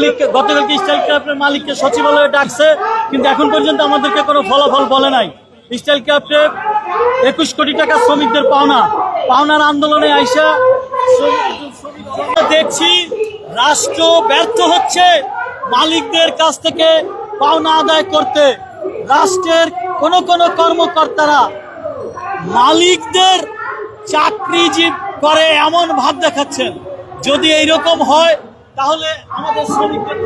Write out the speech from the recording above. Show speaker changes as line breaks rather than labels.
মালিককে, গতকালকে স্টাইল ক্রাফটের মালিককে সচিবালয়ে ডাকছে, কিন্তু এখন পর্যন্ত আমাদেরকে কোনো ফলাফল বলে নাই। স্টাইল ক্রাফটে একুশ কোটি টাকা শ্রমিকদের পাওনা। পাওনার আন্দোলনে আইসা দেখছি, রাষ্ট্র ব্যর্থ হচ্ছে মালিকদের কাছ থেকে পাওনা আদায় করতে। রাষ্ট্রের কোন কোন কর্মকর্তারা মালিকদের চাকরিজীব করে এমন ভাব দেখাচ্ছেন। যদি এইরকম হয় তাহলে আমাদের শ্রমিকদের